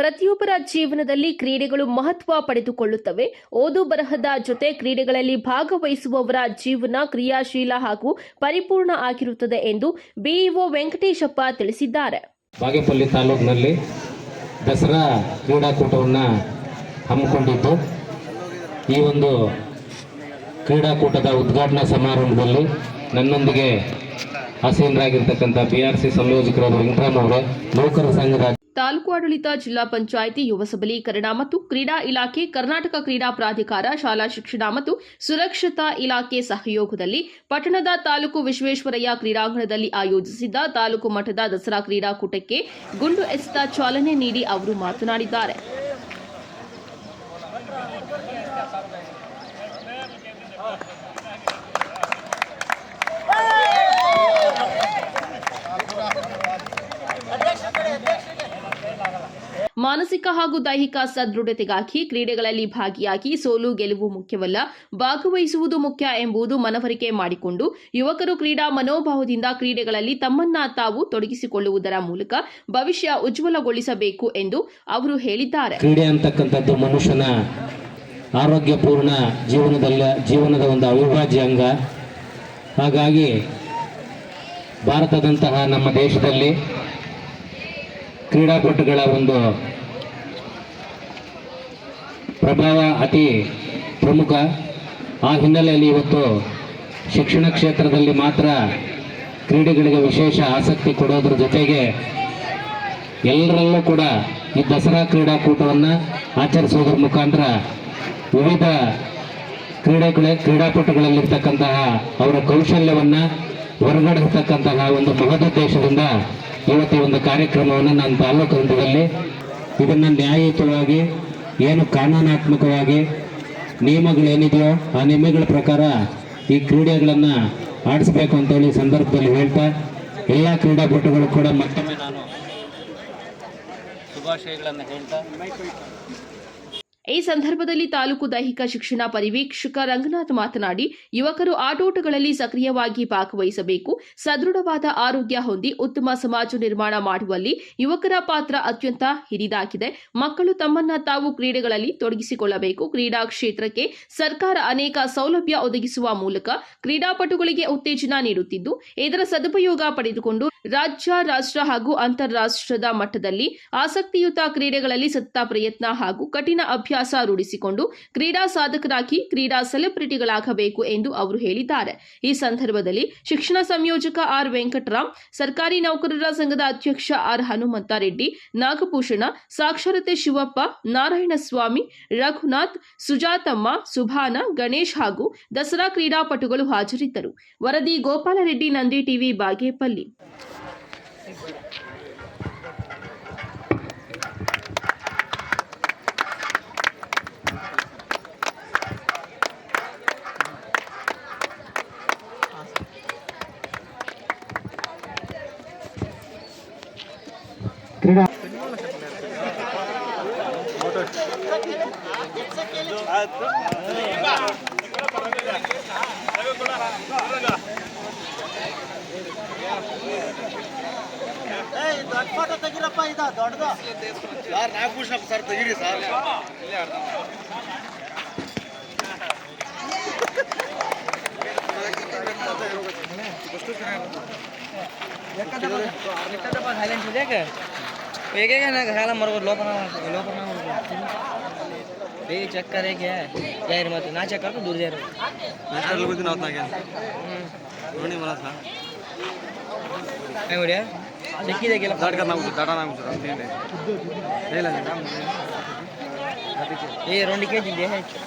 ಪ್ರತಿಯೊಬ್ಬರ ಜೀವನದಲ್ಲಿ ಕ್ರೀಡೆಗಳು ಮಹತ್ವ ಪಡೆದುಕೊಳ್ಳುತ್ತವೆ. ಓದು ಬರಹದ ಜೊತೆ ಕ್ರೀಡೆಗಳಲ್ಲಿ ಭಾಗವಹಿಸುವವರ ಜೀವನ ಕ್ರಿಯಾಶೀಲ ಹಾಗೂ ಪರಿಪೂರ್ಣ ಆಗಿರುತ್ತದೆ ಎಂದು ಬಿಇಒ ವೆಂಕಟೇಶಪ್ಪ ತಿಳಿಸಿದ್ದಾರೆ. ಬಾಗೇಪಲ್ಲಿ ತಾಲೂಕಿನಲ್ಲಿ ದಸರಾ ಕ್ರೀಡಾಕೂಟವನ್ನು ಹಮ್ಮಿಕೊಂಡಿದ್ದು, ಈ ಒಂದು ಕ್ರೀಡಾಕೂಟದ ಉದ್ಘಾಟನಾ ಸಮಾರಂಭದಲ್ಲಿ ನನ್ನೊಂದಿಗೆ ಆಸೀನರಾಗಿರ್ತಕ್ಕಂಥ ಬಿ ಆರ್ ಸಿ ಸಂಯೋಜಕರಾದ ವೆಂಕಟರಾಮ್ ಅವರೇ ನೌಕರ ಸಂಘದ ತಾಲೂಕು ಆಡಳಿತ, ಜಿಲ್ಲಾ ಪಂಚಾಯಿತಿ ಯುವ ಸಬಲೀಕರಣ ಮತ್ತು ಕ್ರೀಡಾ ಇಲಾಖೆ, ಕರ್ನಾಟಕ ಕ್ರೀಡಾ ಪ್ರಾಧಿಕಾರ, ಶಾಲಾ ಶಿಕ್ಷಣ ಮತ್ತು ಸುರಕ್ಷತಾ ಇಲಾಖೆ ಸಹಯೋಗದಲ್ಲಿ ಪಟ್ಟಣದ ತಾಲೂಕು ವಿಶ್ವೇಶ್ವರಯ್ಯ ಕ್ರೀಡಾಂಗಣದಲ್ಲಿ ಆಯೋಜಿಸಿದ್ದ ತಾಲೂಕು ಮಟ್ಟದ ದಸರಾ ಕ್ರೀಡಾಕೂಟಕ್ಕೆ ಗುಂಡು ಎಸೆತ ಚಾಲನೆ ನೀಡಿ ಅವರು ಮಾತನಾಡಿದ್ದಾರೆ. ಮಾನಸಿಕ ಹಾಗೂ ದೈಹಿಕ ಸದೃಢತೆಗಾಗಿ ಕ್ರೀಡೆಗಳಲ್ಲಿ ಭಾಗಿಯಾಗಿ ಸೋಲು ಗೆಲುವು ಮುಖ್ಯವಲ್ಲ. ಭಾಗವಹಿಸುವುದು ಮುಖ್ಯ ಎಂಬುದು ಮನವರಿಕೆ ಮಾಡಿಕೊಂಡು ಯುವಕರು ಕ್ರೀಡಾ ಮನೋಭಾವದಿಂದ ಕ್ರೀಡೆಗಳಲ್ಲಿ ತಮ್ಮನ್ನ ತಾವು ತೊಡಗಿಸಿಕೊಳ್ಳುವುದರ ಮೂಲಕ ಭವಿಷ್ಯ ಉಜ್ವಲಗೊಳಿಸಬೇಕು ಎಂದು ಅವರು ಹೇಳಿದ್ದಾರೆ. ಕ್ರೀಡೆ ಅಂತಕ್ಕಂಥದ್ದು ಮನುಷ್ಯನ ಆರೋಗ್ಯಪೂರ್ಣ ಜೀವನದಲ್ಲ, ಜೀವನದ ಒಂದು ಅವಿಭಾಜ್ಯ ಅಂಗ. ಹಾಗಾಗಿ ಭಾರತದಂತಹ ನಮ್ಮ ದೇಶದಲ್ಲಿ ಕ್ರೀಡಾಪಟುಗಳ ಒಂದು ಪ್ರಭಾವ ಅತಿ ಪ್ರಮುಖ. ಆ ಹಿನ್ನೆಲೆಯಲ್ಲಿ ಇವತ್ತು ಶಿಕ್ಷಣ ಕ್ಷೇತ್ರದಲ್ಲಿ ಮಾತ್ರ ಕ್ರೀಡೆಗಳಿಗೆ ವಿಶೇಷ ಆಸಕ್ತಿ ಕೊಡೋದ್ರ ಜೊತೆಗೆ ಎಲ್ಲರಲ್ಲೂ ಕೂಡ ಈ ದಸರಾ ಕ್ರೀಡಾಕೂಟವನ್ನು ಆಚರಿಸುವುದರ ಮುಖಾಂತರ ವಿವಿಧ ಕ್ರೀಡೆಗಳ, ಕ್ರೀಡಾಪಟುಗಳಲ್ಲಿರ್ತಕ್ಕಂತಹ ಅವರ ಕೌಶಲ್ಯವನ್ನು ಹೊರಗಡಿಸ್ತಕ್ಕಂತಹ ಒಂದು ಮಹದುದ್ದೇಶದಿಂದ ಇವತ್ತು ಒಂದು ಕಾರ್ಯಕ್ರಮವನ್ನು ನಾನು ತಾಲೂಕು ಹಂತದಲ್ಲಿ ಇದನ್ನು ನ್ಯಾಯಯುತವಾಗಿ ಏನು ಕಾನೂನಾತ್ಮಕವಾಗಿ ನಿಯಮಗಳೇನಿದೆಯೋ ಆ ನಿಯಮಗಳ ಪ್ರಕಾರ ಈ ಕ್ರೀಡೆಗಳನ್ನು ಆಡಿಸ್ಬೇಕು ಅಂತೇಳಿ ಸಂದರ್ಭದಲ್ಲಿ ಹೇಳ್ತಾ, ಎಲ್ಲ ಕ್ರೀಡಾಪಟುಗಳು ಕೂಡ ಮತ್ತೊಮ್ಮೆ ನಾನು ಶುಭಾಶಯಗಳನ್ನು ಹೇಳ್ತಾ ಈ ಸಂದರ್ಭದಲ್ಲಿ ತಾಲೂಕು ದೈಹಿಕ ಶಿಕ್ಷಣ ಪರಿವೀಕ್ಷಕ ರಂಗನಾಥ್ ಮಾತನಾಡಿ, ಯುವಕರು ಆಟೋಟಗಳಲ್ಲಿ ಸಕ್ರಿಯವಾಗಿ ಭಾಗವಹಿಸಬೇಕು. ಸದೃಢವಾದ ಆರೋಗ್ಯ ಹೊಂದಿ ಉತ್ತಮ ಸಮಾಜ ನಿರ್ಮಾಣ ಮಾಡುವಲ್ಲಿ ಯುವಕರ ಪಾತ್ರ ಅತ್ಯಂತ ಹಿರಿದಾಗಿದೆ. ಮಕ್ಕಳು ತಮ್ಮನ್ನ ತಾವು ಕ್ರೀಡೆಗಳಲ್ಲಿ ತೊಡಗಿಸಿಕೊಳ್ಳಬೇಕು. ಕ್ರೀಡಾ ಕ್ಷೇತ್ರಕ್ಕೆ ಸರ್ಕಾರ ಅನೇಕ ಸೌಲಭ್ಯ ಒದಗಿಸುವ ಮೂಲಕ ಕ್ರೀಡಾಪಟುಗಳಿಗೆ ಉತ್ತೇಜನ ನೀಡುತ್ತಿದ್ದು, ಇದರ ಸದುಪಯೋಗ ಪಡೆದುಕೊಂಡು ರಾಜ್ಯ, ರಾಷ್ಟ್ರ ಹಾಗೂ ಅಂತಾರಾಷ್ಟ್ರದ ಮಟ್ಟದಲ್ಲಿ ಆಸಕ್ತಿಯುತ ಕ್ರೀಡೆಗಳಲ್ಲಿ ಸತ್ತ ಪ್ರಯತ್ನ ಹಾಗೂ ಕಠಿಣ ಅಭ್ಯಾಸ ರೂಢಿಸಿಕೊಂಡು ಕ್ರೀಡಾ ಸಾಧಕರಾಗಿ ಕ್ರೀಡಾ ಸೆಲೆಬ್ರಿಟಿಗಳಾಗಬೇಕು ಎಂದು ಅವರು ಹೇಳಿದ್ದಾರೆ. ಈ ಸಂದರ್ಭದಲ್ಲಿ ಶಿಕ್ಷಣ ಸಂಯೋಜಕ ಆರ್ ವೆಂಕಟರಾಮ್, ಸರ್ಕಾರಿ ನೌಕರರ ಸಂಘದ ಅಧ್ಯಕ್ಷ ಆರ್ ಹನುಮಂತ ರೆಡ್ಡಿ, ನಾಗಭೂಷಣ, ಸಾಕ್ಷರತೆ ಶಿವಪ್ಪ ನಾರಾಯಣಸ್ವಾಮಿ ರಘುನಾಥ್, ಸುಜಾತಮ್ಮ, ಸುಭಾನ, ಗಣೇಶ್ ಹಾಗೂ ದಸರಾ ಕ್ರೀಡಾಪಟುಗಳು ಹಾಜರಿದ್ದರು. ವರದಿ ಗೋಪಾಲರೆಡ್ಡಿ ನಂದಿ ಟಿವಿ, ಬಾಗೇಪಲ್ಲಿ. క్రీడా ತೆಗಿರಪ್ಪ ಇದ ದೊಡ್ಡದ ಸರ್ ನಾಗಭೂಷಣ ಸರ್ ತೆಗಿರಿ ಸರ್ ಇಲ್ಲೇ ಆಡ್ತಾರೆ ఏకేగా చాలా మరొకటి లోపల లోపల ఏ చక్కరే జాయిర్ మాత్రం నా చక్కరకు దూరు జారు ఏమిడే చెక్కి దగ్గర దాటగా నాకు దాటా నాకు ఏ రెండు కేజీలు చేసేయచ్చు